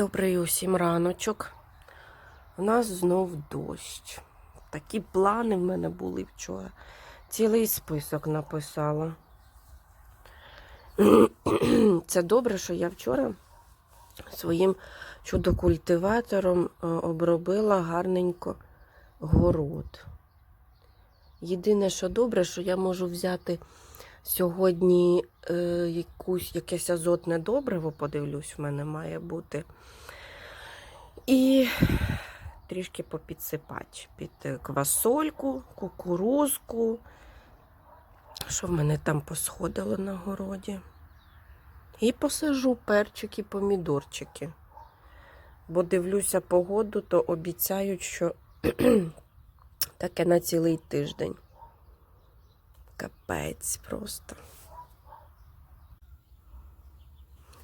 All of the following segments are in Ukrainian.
Добрий усім раночок. У нас знов дощ. Такі плани в мене були вчора. Цілий список написала. Це добре, що я вчора своїм чудо-культиватором е, обробила гарненько город. Єдине, що добре, що я можу взяти сьогодні е, якусь, якесь азотне добриво, подивлюсь, в мене має бути. І трішки попідсипати під е, квасольку, кукурузку. Що в мене там посходило на городі? І посажу перчики, помідорчики. Бо дивлюся погоду, то обіцяють, що таке на цілий тиждень. Капець просто.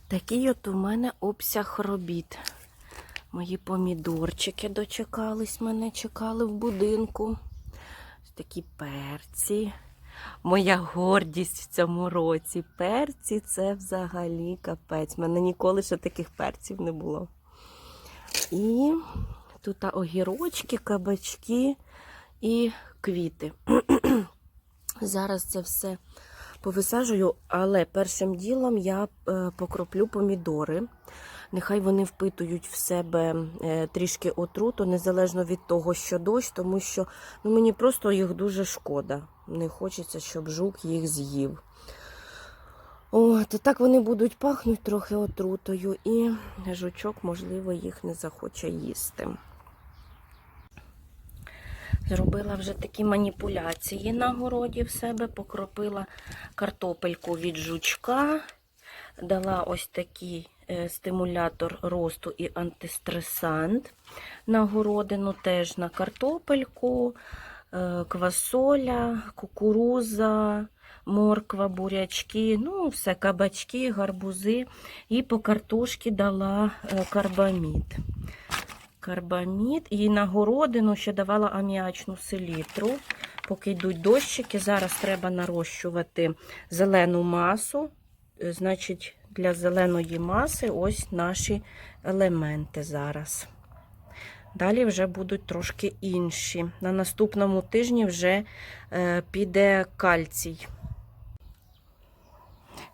Такий от у мене обсяг робіт. Мої помідорчики дочекались мене, чекали в будинку. Такі перці. Моя гордість в цьому році. Перці це взагалі капець. У мене ніколи ще таких перців не було. І тут огірочки, кабачки і квіти. Зараз це все повисаджую, але першим ділом я е, покроплю помідори. Нехай вони впитують в себе е, трішки отруту, незалежно від того, що дощ, тому що ну, мені просто їх дуже шкода. Не хочеться, щоб жук їх з'їв. От, і так вони будуть пахнути трохи отрутою, і жучок, можливо, їх не захоче їсти. Зробила вже такі маніпуляції на городі в себе, покропила картопельку від жучка, дала ось такий е, стимулятор росту і антистресант на городину, теж на картопельку, е, квасоля, кукуруза, морква, бурячки, ну, все, кабачки, гарбузи. І по картошці дала е, карбамід карбамід. І на городину ще давала аміачну селітру. Поки йдуть дощики, зараз треба нарощувати зелену масу. Е, Значить, для зеленої маси ось наші елементи зараз. Далі вже будуть трошки інші. На наступному тижні вже е, піде кальцій.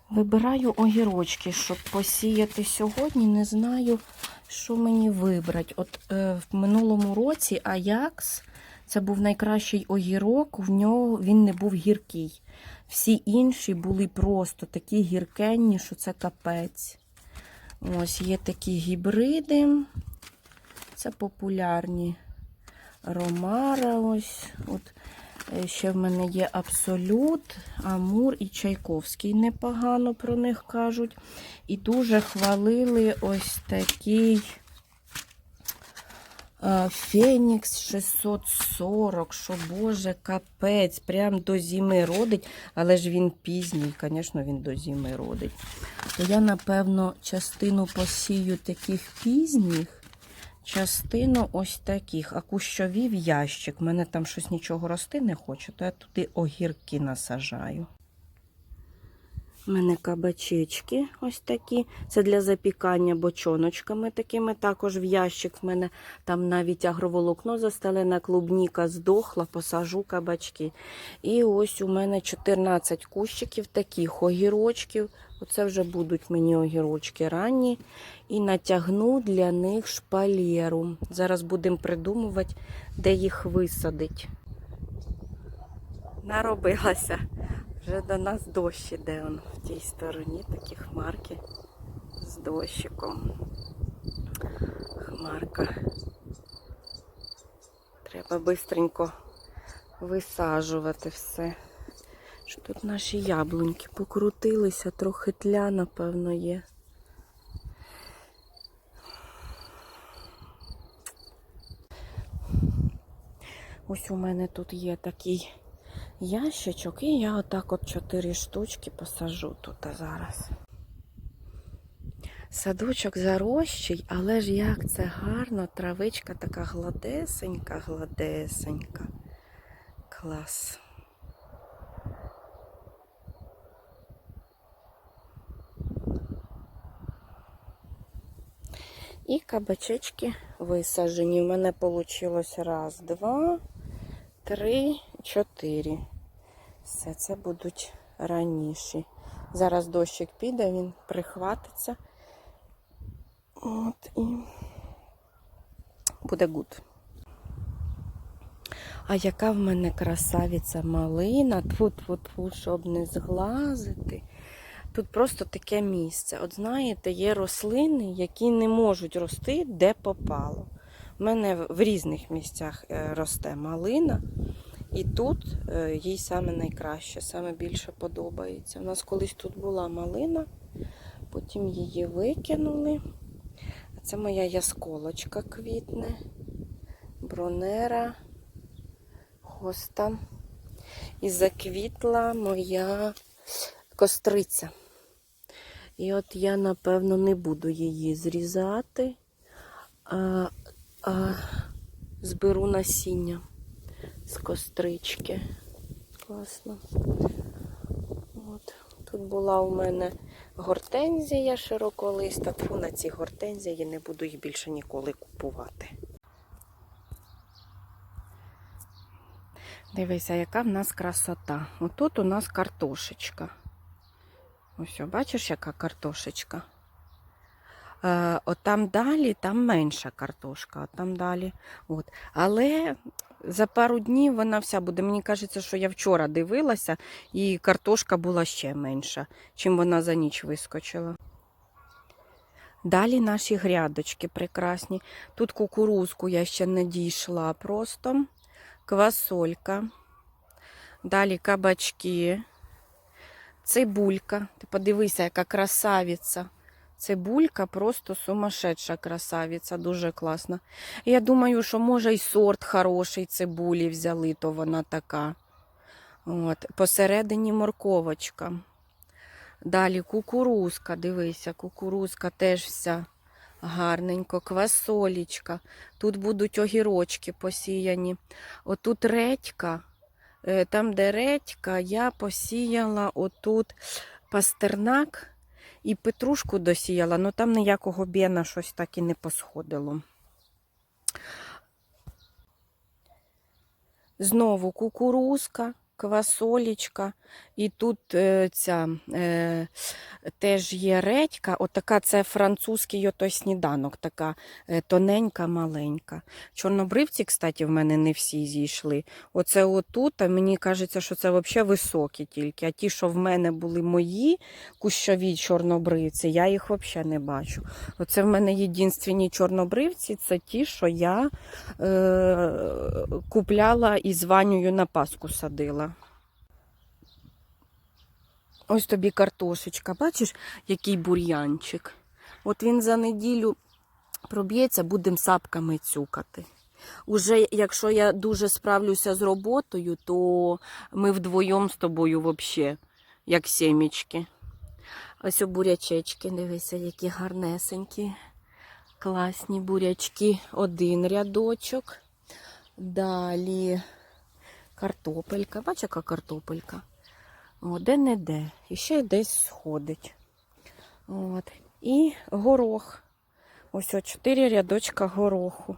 Вибираю огірочки, щоб посіяти сьогодні. Не знаю, що мені вибрати. От е, в минулому році Аякс це був найкращий огірок, в нього він не був гіркий. Всі інші були просто такі гіркенні, що це капець. Ось є такі гібриди. Це популярні ромара. Ось. Ще в мене є Абсолют, Амур і Чайковський. Непогано про них кажуть. І дуже хвалили ось такий е, Фенікс 640, що Боже, капець, прям до зими родить, але ж він пізній, звісно, він до зими родить. То я, напевно, частину посію таких пізніх. Частину ось таких, а кущові в ящик. У мене там щось нічого рости не хоче, то я туди огірки насажаю. У мене кабачечки ось такі. Це для запікання бочоночками такими. Також в ящик в мене там навіть агроволокно застелена, клубніка здохла, посажу кабачки. І ось у мене 14 кущиків таких огірочків. Оце вже будуть мені огірочки ранні. І натягну для них шпалєру. Зараз будемо придумувати, де їх висадить. Наробилася. Вже до нас дощ іде он в тій стороні, такі хмарки з дощиком. Хмарка. Треба швидко висаджувати все. Що тут наші яблуньки покрутилися, трохи тля, напевно, є. Ось у мене тут є такий ящичок, і я отак от чотири штучки посажу тут зараз. Садочок зарощий, але ж як це гарно, травичка така гладесенька, гладесенька. Клас. І кабачечки висаджені. У мене вийшло раз, два, три, чотири. Все це будуть раніші. Зараз дощик піде, він прихватиться. От і буде гуд. А яка в мене красавиця малина, тфу-тфу-тфу, щоб не зглазити. Тут просто таке місце. От знаєте, є рослини, які не можуть рости де попало. У мене в різних місцях е, росте малина, і тут е, їй саме найкраще, саме більше подобається. У нас колись тут була малина, потім її викинули. А це моя ясколочка квітне, бронера, хоста. І заквітла моя костриця. І от я, напевно, не буду її зрізати, а, а зберу насіння з кострички. Класно. От. Тут була у мене гортензія широколиста. Тьфу, на ці гортензії не буду їх більше ніколи купувати. Дивися, яка в нас красота. Отут у нас картошечка. Ось, бачиш, яка картошечка? Е, от там далі, там менша картошка, от там далі. От. Але за пару днів вона вся буде. Мені кажеться, що я вчора дивилася, і картошка була ще менша, чим вона за ніч вискочила. Далі наші грядочки прекрасні. Тут кукурузку я ще не дійшла просто. Квасолька. Далі кабачки. Цибулька. Ти подивися, яка красавиця. Цибулька просто сумасшедша красавиця, дуже класна. Я думаю, що може й сорт хороший цибулі взяли, то вона така. От. Посередині морковочка. Далі кукурузка, дивися, кукурузка теж вся гарненько, квасолічка. Тут будуть огірочки посіяні. Отут редька. Е, Там, де редька, я посіяла отут пастернак і петрушку досіяла, але там ніякого бєна щось так і не посходило. Знову кукурузка, квасолічка, і тут е, ця е, теж є редька. Отака це французький отой сніданок, така е, тоненька, маленька. Чорнобривці, кстати, в мене не всі зійшли. Оце отут, а мені кажеться, що це взагалі високі тільки. А ті, що в мене були мої кущові чорнобривці, я їх взагалі не бачу. Оце в мене єдинственні чорнобривці, це ті, що я е, купляла і з Ванею на Пасху садила. Ось тобі картошечка. Бачиш, який бур'янчик. От він за неділю проб'ється, будемо сапками цюкати. Уже якщо я дуже справлюся з роботою, то ми вдвоєм з тобою взагалі, як сімечки. Ось у бурячечки, дивися, які гарнесенькі, класні бурячки. Один рядочок. Далі картопелька. Бачиш, яка картопелька? О, де-не-де. І ще десь сходить. От. І горох. Ось о, чотири рядочка гороху.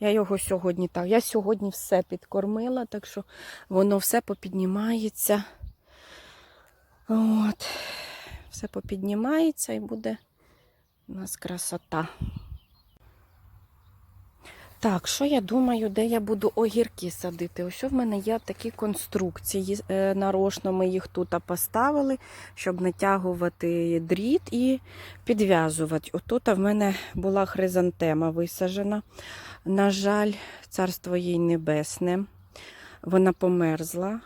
Я його сьогодні так. Я сьогодні все підкормила, так що воно все попіднімається. От. Все попіднімається і буде у нас красота. Так, що я думаю, де я буду огірки садити? Ось в мене є такі конструкції е, нарочно. Ми їх тут поставили, щоб натягувати дріт і підв'язувати. Отут в мене була хризантема висаджена. На жаль, царство їй небесне. Вона померзла.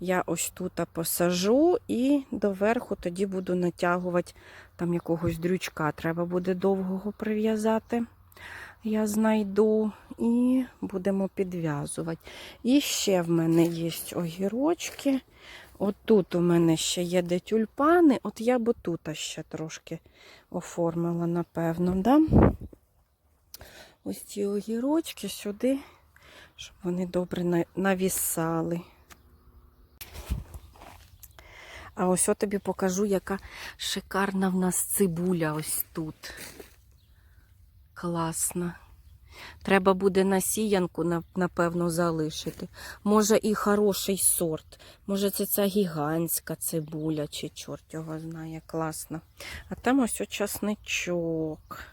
Я ось тут посажу і доверху тоді буду натягувати там якогось дрючка. Треба буде довгого прив'язати я знайду і будемо підв'язувати. І ще в мене є огірочки. От тут у мене ще є де тюльпани. От я б тут ще трошки оформила, напевно. Да? Ось ці огірочки сюди, щоб вони добре навісали. А ось я тобі покажу, яка шикарна в нас цибуля ось тут. Класно. Треба буде насіянку, напевно, залишити. Може, і хороший сорт. Може, це ця гігантська цибуля, чи чорт його знає, класно. А там ось очасничок. часничок.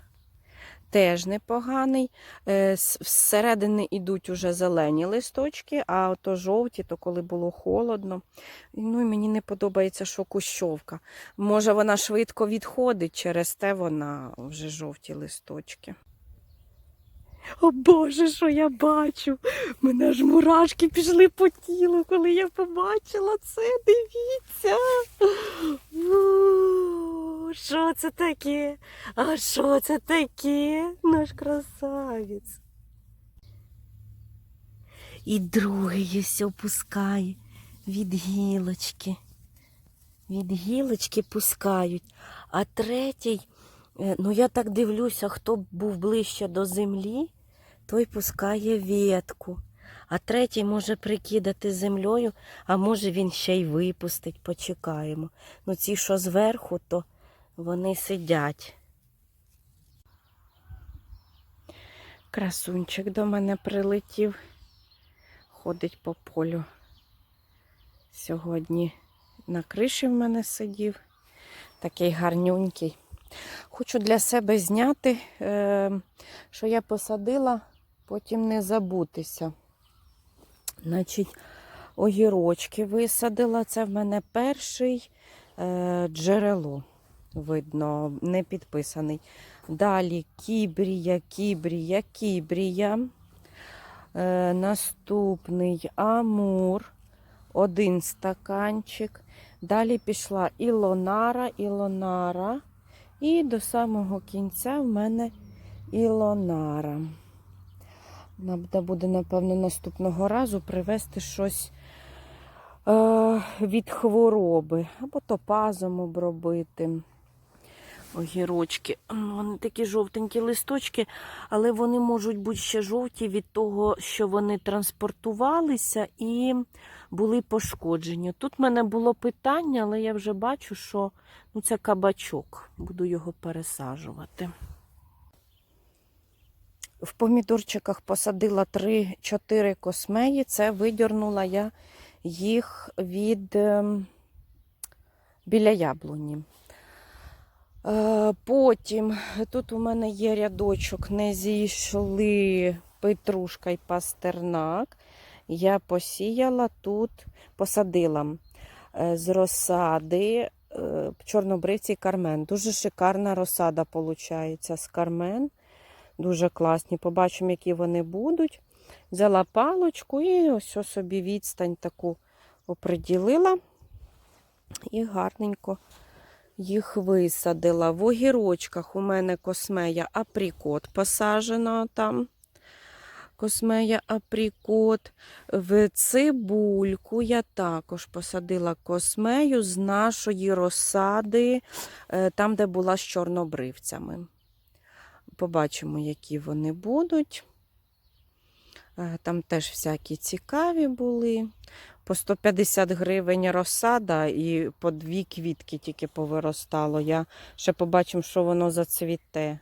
Теж непоганий. Е, Зсередини йдуть уже зелені листочки, а ото жовті, то коли було холодно. Ну і мені не подобається, що кущовка. Може, вона швидко відходить, через те вона вже жовті листочки. О Боже, що я бачу! Мене ж мурашки пішли по тілу, коли я побачила це. Дивіться. О, Що це таке? А що це таке? Наш красавець. І другий ось опускає від гілочки. Від гілочки пускають. А третій, е, ну я так дивлюся, хто був ближче до землі, той пускає ветку. А третій може прикидати землею, а може він ще й випустить, почекаємо. Ну ці, що зверху, то вони сидять. Красунчик до мене прилетів, ходить по полю. Сьогодні на криші в мене сидів, такий гарнюнький. Хочу для себе зняти, е, що я посадила, потім не забутися. Значить, огірочки висадила. Це в мене перший е, джерело. Видно, не підписаний. Далі кібрія, кібрія, кібрія. Е, наступний амур. Один стаканчик. Далі пішла ілонара, ілонара. І до самого кінця в мене ілонара. Треба буде, напевно, наступного разу привезти щось е, від хвороби. Або топазом обробити. Огірочки. Вони такі жовтенькі листочки, але вони можуть бути ще жовті від того, що вони транспортувалися і були пошкоджені. Тут в мене було питання, але я вже бачу, що ну, це кабачок. Буду його пересаджувати. В помідорчиках посадила 3-4 космеї. Це видірнула я їх від ем, біля яблуні. Е, Потім тут у мене є рядочок, не зійшли петрушка і пастернак. Я посіяла тут, посадила е, з розсади е, чорнобривці кармен. Дуже шикарна розсада виходить з кармен. Дуже класні. Побачимо, які вони будуть. Взяла палочку і ось собі відстань таку оприділила. І гарненько їх висадила. В огірочках у мене космея апрікот посаджена там. Космея апрікот. В цибульку я також посадила космею з нашої розсади, е, там, де була з чорнобривцями. Побачимо, які вони будуть. Е, Там теж всякі цікаві були. По 150 гривень розсада і по дві квітки тільки повиростало. Я ще побачимо, що воно зацвіте.